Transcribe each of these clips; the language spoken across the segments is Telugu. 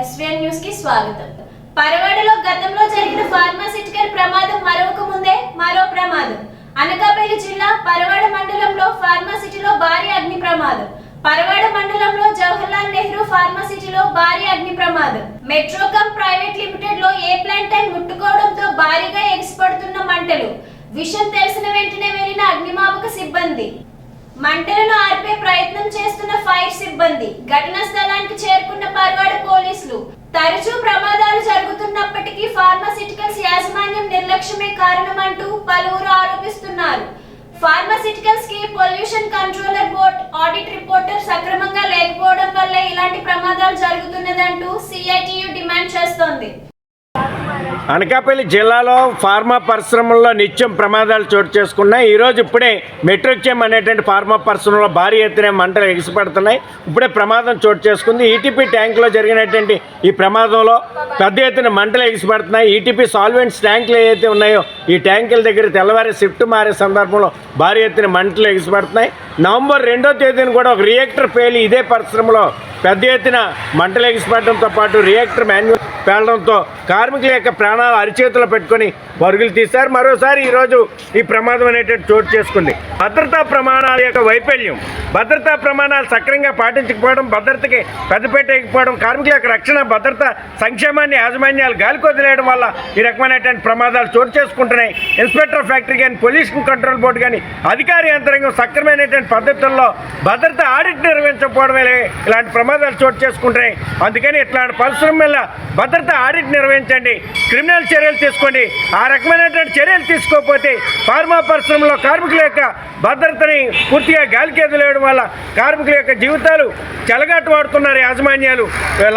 ఎస్డిఎన్ న్యూస్కి స్వాగతం. పరవాడలో గతంలో జరిగిన ఫార్మాసిటికల్ ప్రమాదం మరొక ముందే మరో ప్రమాదం. అనకాపల్లి జిల్లా పరవాడ మండలంలో ఫార్మాసిటీలో భారీ అగ్ని ప్రమాదం. పరవాడ మండలంలో జవహర్లాల్ నెహ్రూ ఫార్మాసిటీలో భారీ అగ్ని ప్రమాదం. మెట్రోకమ్ ప్రైవేట్ లిమిటెడ్లో ఏ ప్లాంట్ అని ముట్టుకోవడంతో భారీగా ఎగిసిపడుతున్న మంటలు. విషయం తెలిసిన వెంటనే వెళ్ళిన అగ్నిమాపక సిబ్బంది. మంటలను ఆర్పే ప్రయత్నం చేస్తున్న ఫైర్ సిబ్బంది. ఘటనా స్థలానికి చేరుకున్న పర్వ పోలీసులు తరచూ ప్రమాదాలు జరుగుతున్నప్పటికీ ఫార్మాసిటికల్స్ యాజమాన్యం నిర్లక్ష్యమే కారణమంటూ పలువురు ఆరోపిస్తున్నారు. ఫార్మాసిటికల్స్కి pollution controller board audit reporter సక్రమంగా లేకపోవడం వల్ల ఇలాంటి ప్రమాదాలు జరుగుతున్నదంటూ సిఐటియు డిమాండ్ చేస్తోంది. అనకాపల్లి జిల్లాలో ఫార్మా పరిశ్రమల్లో నిత్యం ప్రమాదాలు చోటు చేసుకున్నాయి. ఈరోజు ఇప్పుడే మెట్రోచెమ్ అనేటువంటి ఫార్మా పరిశ్రమలో భారీ ఎత్తున మంటలు ఎగిసిపడుతున్నాయి. ఇప్పుడే ప్రమాదం చోటు చేసుకుంది. ఈటీపీ ట్యాంకులో జరిగినటువంటి ఈ ప్రమాదంలో పెద్ద ఎత్తున మంటలు ఎగిసిపడుతున్నాయి. ఈటీపీ సాల్వెంట్స్ ట్యాంకులు ఏవైతే ఉన్నాయో ఈ ట్యాంకుల దగ్గర తెల్లవారి షిఫ్ట్ మారే సందర్భంలో భారీ ఎత్తున మంటలు ఎగిసిపడుతున్నాయి. నవంబర్ రెండో తేదీన కూడా ఒక రియాక్టర్ పేలి ఇదే పరిశ్రమలో పెద్ద ఎత్తున మంటలు ఎగిసిపడడంతో పాటు రియాక్టర్ మాన్యువల్ పేలడంతో కార్మికుల యొక్క ప్రాణాలు అరిచేతులు పెట్టుకొని పరుగులు తీశారు. మరోసారి ఈరోజు ఈ ప్రమాదం అనేటువంటి చోటు చేసుకుంది. భద్రతా ప్రమాణాల యొక్క వైఫల్యం. భద్రతా ప్రమాణాలు సక్రమంగా పాటించకపోవడం భద్రతకి పెద్దపేట ఎక్కిపోవడం కార్మికుల యొక్క రక్షణ భద్రత సంక్షేమాన్ని యాజమాన్యాలు గాలికి వదిలేయడం వల్ల ఈ రకమైనటువంటి ప్రమాదాలు చోటు చేసుకుంటున్నాయి. ఇన్స్పెక్టర్ ఫ్యాక్టరీ కానీ పొల్యూషన్ కంట్రోల్ బోర్డు కానీ అధికార యంత్రాంగం సక్రమైనటువంటి పద్ధతుల్లో భద్రత ఆడిట్ నిర్వహించకపోవడమే ఇలాంటి ప్రమాదాలు చోటు చేసుకుంటున్నాయి. అందుకని ఇట్లాంటి పరిశ్రమ వల్ల భద్రత ఆడిట్ నిర్వహించండి. క్రిమినల్ చర్యలు తీసుకోండి. ఆ రకమైనటువంటి చర్యలు తీసుకోకపోతే ఫార్మా పరిశ్రమలో కార్మికుల యొక్క భద్రతని పూర్తిగా గాలికి ఎదులేయడం వల్ల కార్మికుల యొక్క జీవితాలు చెలగాటు వాడుతున్నారు యాజమాన్యాలు.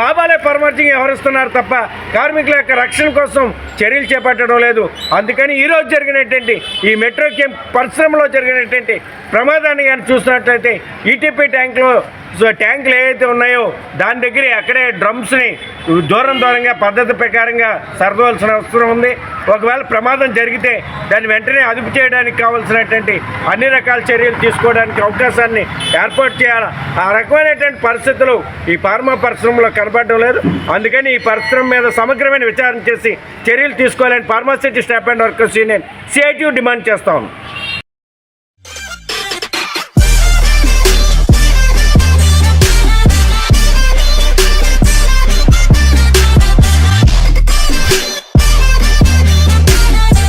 లాభాలే పరమార్థంగా వ్యవహరిస్తున్నారు తప్ప కార్మికుల యొక్క రక్షణ కోసం చర్యలు చేపట్టడం లేదు. అందుకని ఈరోజు జరిగినటువంటి ఈ మెట్రో క్యాంప్ పరిశ్రమలో జరిగినటువంటి ప్రమాదాన్ని కానీ చూసినట్లయితే ఈటీపీ ట్యాంక్లో ట్యాంకులు ఏవైతే ఉన్నాయో దాని దగ్గర అక్కడే డ్రమ్స్ని దూరం దూరంగా పద్ధతి ప్రకారంగా సరదవలసిన అవసరం ఉంది. ఒకవేళ ప్రమాదం జరిగితే దాన్ని వెంటనే అదుపు చేయడానికి కావాల్సినటువంటి అన్ని రకాల చర్యలు తీసుకోవడానికి అవకాశాన్ని ఏర్పాటు చేయాలి? ఆ రకమైనటువంటి పరిస్థితులు ఈ ఫార్మా పరిశ్రమలో కనపడడం లేదు. అందుకని ఈ పరిశ్రమ మీద సమగ్రమైన విచారణ చేసి చర్యలు తీసుకోవాలని pharma city staff and workers union CITU demand చేస్తా